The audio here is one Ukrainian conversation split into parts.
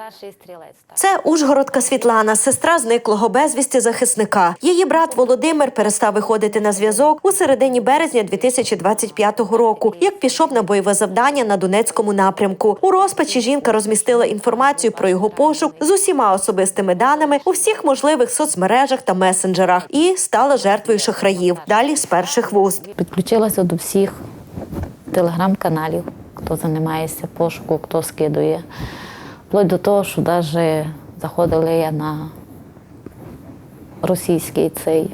Старший стрілець. Так. Це Ужгородка Світлана, сестра зниклого безвісти захисника. Її брат Володимир перестав виходити на зв'язок у середині березня 2025 року, як пішов на бойове завдання на Донецькому напрямку. У розпачі жінка розмістила інформацію про його пошук з усіма особистими даними у всіх можливих соцмережах та месенджерах і стала жертвою шахраїв. Далі з перших вуст. Підключилася до всіх телеграм-каналів, хто займається пошуку, хто скидує. Вплоть до того, що навіть заходила я на російський цей.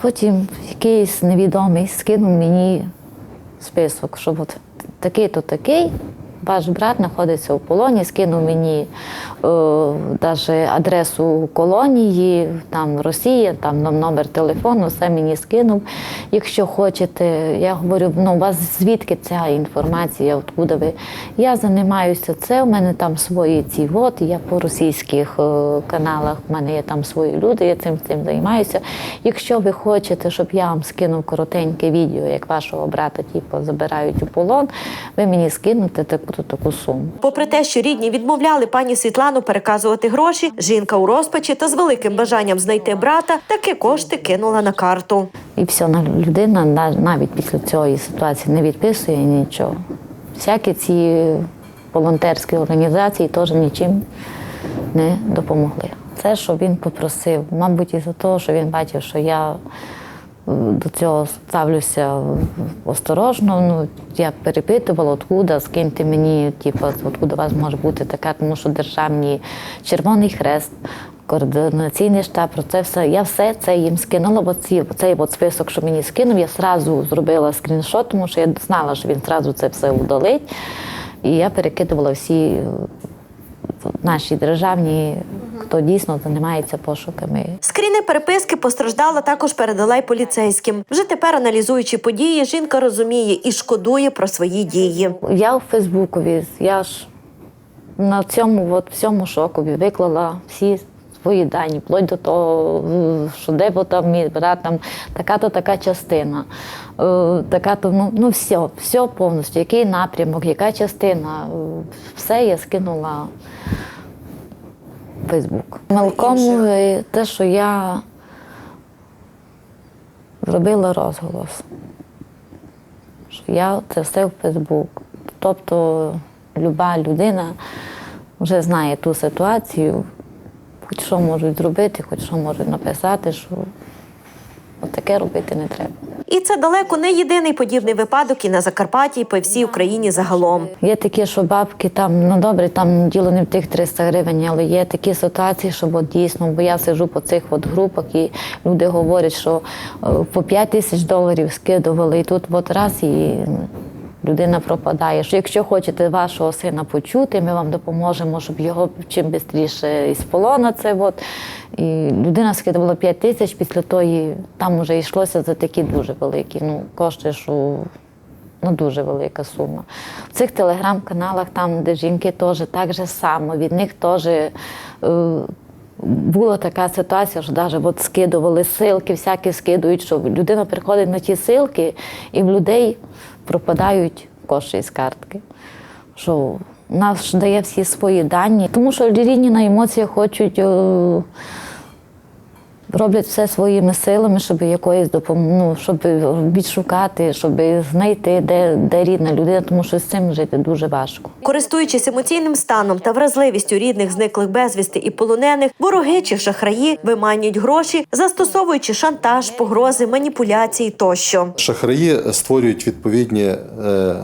Потім якийсь невідомий скинув мені список, що от такий-то такий. Ваш брат знаходиться у полоні, скинув мені навіть адресу колонії, там Росія, там номер телефону, все мені скинув. Якщо хочете, я говорю, ну у вас звідки ця інформація, откуда ви? Я займаюся це, у мене там свої ці от, я по російських е, каналах, у мене є там свої люди, я цим цим займаюся. Якщо ви хочете, щоб я вам скинув коротеньке відео, як вашого брата типу, забирають у полон, ви мені скинете таку таку суму. Попри те, що рідні відмовляли пані Світлану переказувати гроші, жінка у розпачі та з великим бажанням знайти брата таки кошти кинула на карту. І все, людина навіть після цієї ситуації не відписує нічого. Всякі ці волонтерські організації теж нічим не допомогли. Це, що він попросив, мабуть, із-за того, що він бачив, що я до цього ставлюся осторожно. Ну, я перепитувала, откуда, скиньте мені, типу, откуда у вас може бути така, тому що державний Червоний Хрест, координаційний штаб, про це все. Я все це їм скинула, бо ці, цей от список, що мені скинув, я одразу зробила скріншот, тому що я знала, що він одразу це все удалить. І я перекидувала всі е, наші державні, хто дійсно займається пошуками. Скріни переписки постраждала також передала й поліцейським. Вже тепер, аналізуючи події, жінка розуміє і шкодує про свої дії. Я в Фейсбукові, я ж на цьому от, всьому шокові виклала всі свої дані, вплоть до того, що де бо там мій брат, там така-то така частина, е, така-то, ну, ну все, все повністю, який напрямок, яка частина, е, все я скинула Фейсбук. Малком е, те, що я зробила розголос що я це все в Фейсбук. Тобто люба людина вже знає ту ситуацію, хоч що можуть зробити, хоч що можуть написати, що от таке робити не треба. І це далеко не єдиний подібний випадок і на Закарпатті, і по всій Україні загалом. Є такі, що бабки там, ну добре, там діло не в тих 300 гривень, але є такі ситуації, що от дійсно, бо я сижу по цих от групах, і люди говорять, що е, по 5 тисяч доларів скидували, і тут от раз і людина пропадає. Що якщо хочете вашого сина почути, ми вам допоможемо, щоб його чим швидше із полона це от. І людина скидувала 5 тисяч після тої, там вже йшлося за такі дуже великі ну, кошти, що ну дуже велика сума. В цих телеграм-каналах, там, де жінки теж так же само, від них теж е, була така ситуація, що навіть от скидували силки, всякі скидують, що людина приходить на ті силки, і в людей пропадають кошти з картки. Що нас дає всі свої дані, тому що рідні на емоціях хочуть. е, роблять все своїми силами, щоб якоїсь допомоги, ну, щоб відшукати, щоб знайти, де, де рідна людина, тому що з цим жити дуже важко. Користуючись емоційним станом та вразливістю рідних зниклих безвісти і полонених, вороги чи шахраї виманюють гроші, застосовуючи шантаж, погрози, маніпуляції тощо. Шахраї створюють відповідні е,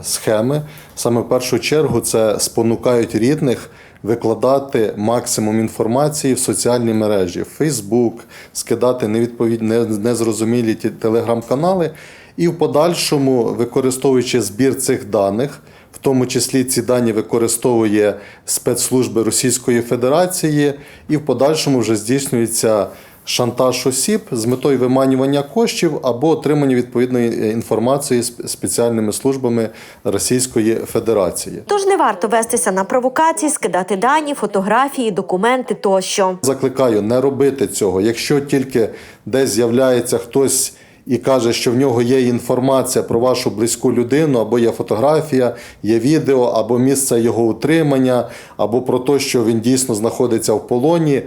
схеми. Саме в першу чергу це спонукають рідних викладати максимум інформації в соціальні мережі, Facebook, скидати невідповідні, не- незрозумілі ті телеграм-канали, і в подальшому, використовуючи збір цих даних, в тому числі ці дані використовує спецслужби Російської Федерації, і в подальшому вже здійснюється шантаж осіб з метою виманювання коштів або отримання відповідної інформації з спеціальними службами Російської Федерації. Тож не варто вестися на провокації, скидати дані, фотографії, документи тощо. Закликаю не робити цього. Якщо тільки десь з'являється хтось і каже, що в нього є інформація про вашу близьку людину, або є фотографія, є відео, або місце його утримання, або про те, що він дійсно знаходиться в полоні.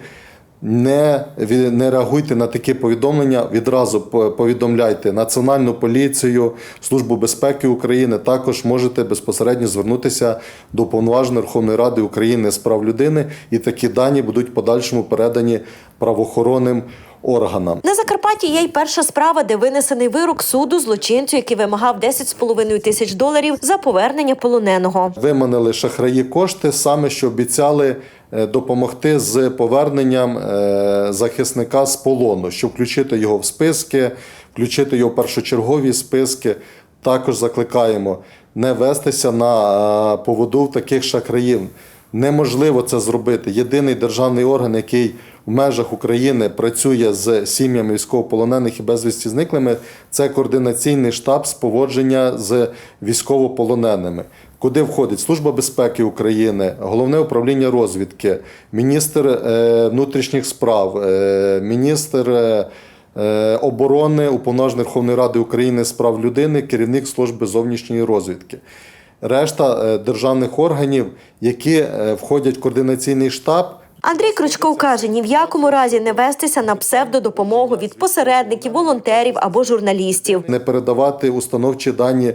Не, не реагуйте на такі повідомлення. Відразу повідомляйте Національну поліцію, Службу безпеки України. Також можете безпосередньо звернутися до Уповноваженої Верховної Ради України з прав людини, і такі дані будуть в подальшому передані правоохоронним органам. На Закарпатті є й перша справа, де винесений вирок суду злочинцю, який вимагав 10,5 тисяч доларів за повернення полоненого. Виманили шахраї кошти, саме що обіцяли допомогти з поверненням е, захисника з полону, щоб включити його в списки, включити його в першочергові списки. Також закликаємо не вестися на е, поводу таких шахраїв. Неможливо це зробити. Єдиний державний орган, який в межах України працює з сім'ями військовополонених і безвісті зниклими, це координаційний штаб з поводження з військовополоненими. Куди входить Служба безпеки України, головне управління розвідки, міністр е, внутрішніх справ, е, міністр е, оборони, уповноважений Верховної Ради України з прав людини, керівник служби зовнішньої розвідки. Решта державних органів, які входять в координаційний штаб, Андрій Крючков каже, ні в якому разі не вестися на псевдодопомогу від посередників, волонтерів або журналістів. не передавати установчі дані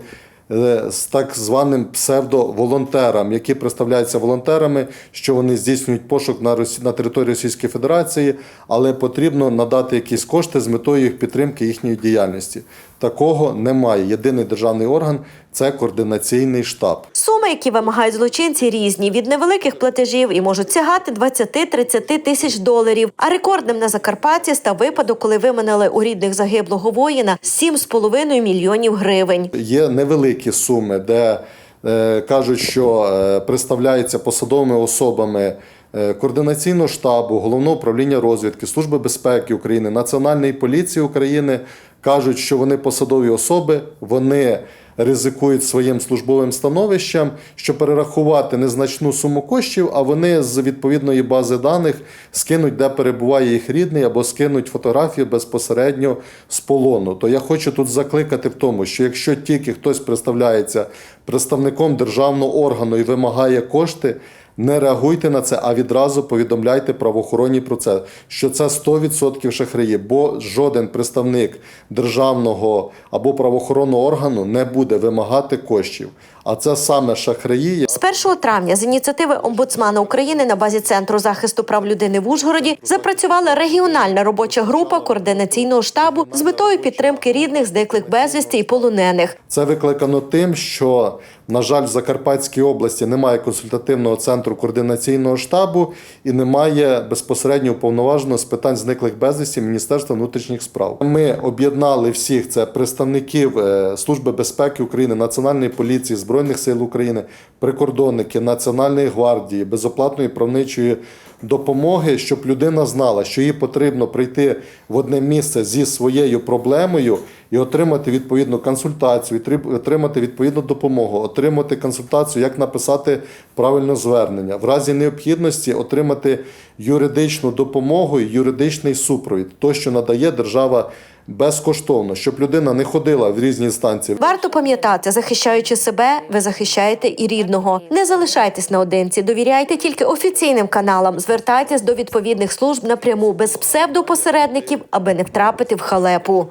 з так званим псевдоволонтерам, які представляються волонтерами, що вони здійснюють пошук на Росі... на території Російської Федерації, але потрібно надати якісь кошти з метою їх підтримки їхньої діяльності. Такого немає. Єдиний державний орган це координаційний штаб. Суми, які вимагають злочинці, різні від невеликих платежів і можуть сягати 20-30 тисяч доларів. А рекордним на Закарпатті став випадок, коли виманили у рідних загиблого воїна 7,5 мільйонів гривень. Є невеликі суми, де е, кажуть, що е, представляються посадовими особами е, координаційного штабу, головного управління розвідки, Служби безпеки України, Національної поліції України. Кажуть, що вони посадові особи, вони ризикують своїм службовим становищем, щоб перерахувати незначну суму коштів, а вони з відповідної бази даних скинуть, де перебуває їх рідний, або скинуть фотографію безпосередньо з полону. То я хочу тут закликати в тому, що якщо тільки хтось представляється представником державного органу і вимагає кошти. Не реагуйте на це, а відразу повідомляйте правоохоронні про це, що це 100% шахраї, бо жоден представник державного або правоохоронного органу не буде вимагати коштів. А це саме шахраї. З 1 травня з ініціативи омбудсмана України на базі центру захисту прав людини в Ужгороді запрацювала регіональна робоча група координаційного штабу з метою підтримки рідних зниклих безвісти і полонених. Це викликано тим, що, на жаль, в Закарпатській області немає консультативного центру координаційного штабу і немає безпосередньо уповноваженого з питань зниклих безвісті Міністерства внутрішніх справ. Ми об'єднали всіх це представників е, Служби безпеки України, Національної поліції, Збройних сил України, прикордонники, Національної гвардії, безоплатної правничої допомоги, щоб людина знала, що їй потрібно прийти в одне місце зі своєю проблемою і отримати відповідну консультацію, отримати відповідну допомогу, отримати консультацію, як написати правильне звернення, в разі необхідності отримати юридичну допомогу і юридичний супровід, то, що надає держава безкоштовно, щоб людина не ходила в різні станції. Варто пам'ятати, захищаючи себе, ви захищаєте і рідного. Не залишайтесь наодинці, довіряйте тільки офіційним каналам. Звертайтесь до відповідних служб напряму без псевдопосередників, аби не втрапити в халепу.